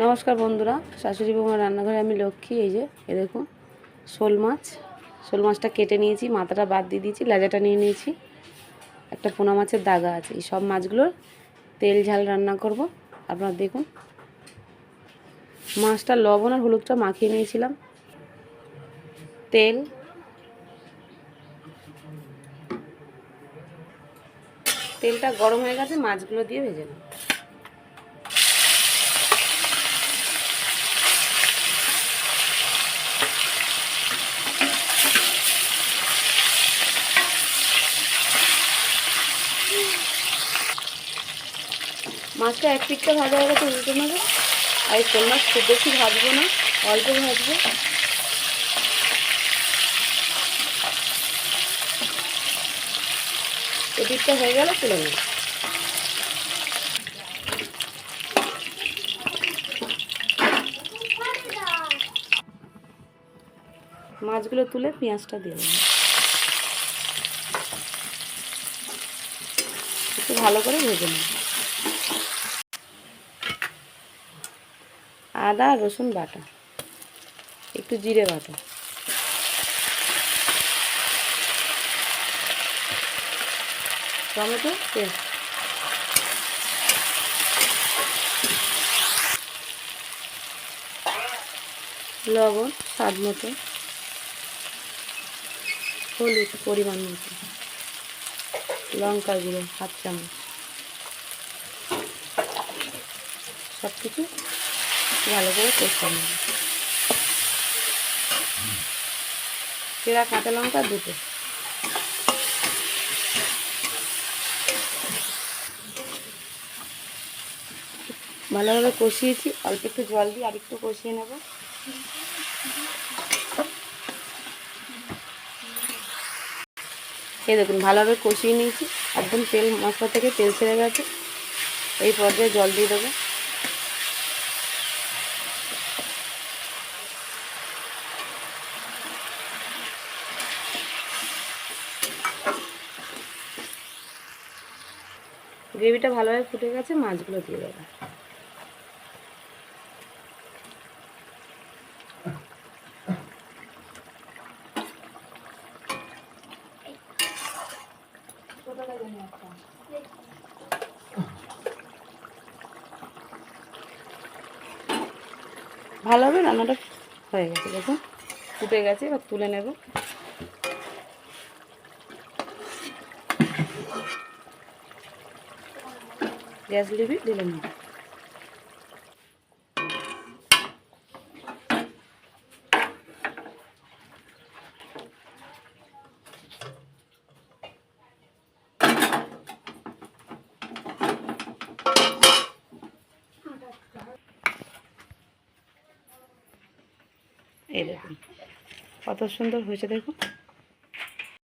নমস্কার বন্ধুরা, শাশুড়ি বৌমার রান্নাঘরে আমি লক্ষ্মী, এই যে, এ দেখুন, শোল মাছ। শোল মাছটা কেটে নিয়েছি, মাথাটা বাদ দিয়ে দিয়েছি, লেজাটা নিয়ে নিয়েছি। একটা পোনা মাছের দাগা আছে, এই সব মাছগুলোর তেল ঝাল রান্না করব। আপনারা দেখুন, মাছটা লবণ আর হলুদটা মাখিয়ে নিয়েছিলাম। তেল, তেলটা গরম হয়ে গেছে, মাছগুলো দিয়ে ভেজে নেব। মাছটা এক পিঠটা ভাজা হয়ে গেছে, উল্টে নেব। আর এই শোল মাছ খুব বেশি ভাজবো না, অল্প ভাজবো। এদিকটা হয়ে গেলে তুলে নেব। মাছগুলো তুলে পেঁয়াজটা দিয়ে দেবো। একটু ভালো করে ভেজে নেব। আদা, রসুন বাটা। একটু জিরে বাটা। Tomato paste. লবণ, স্বাদ মতো। হলুদ পরিমাণ মতো। লঙ্কা গুঁড়ো, হাফ চামচ। সব কিছু ভালো করে কষতে নেব চেরা কাঁচা লঙ্কা দুটো ভালোভাবে কষিয়েছি অল্প একটু জল দিয়ে আর একটু কষিয়ে নেব এই দেখুন ভালোভাবে কষিয়ে নিয়েছি একদম তেল মশলা থেকে তেল ছেড়ে গেছে এই পর্যায়ে জল দিয়ে দেবো গ্রেভিটা ভালোভাবে ফুটে গেছে, মাছগুলো দিয়ে দেবো। ভালোভাবে রান্নাটা হয়ে গেছে, দেখুন। ফুটে গেছে, এবার তুলে নেব। গ্যাস লিবি দিলে নেব। দেখুন কত সুন্দর হয়েছে দেখুন।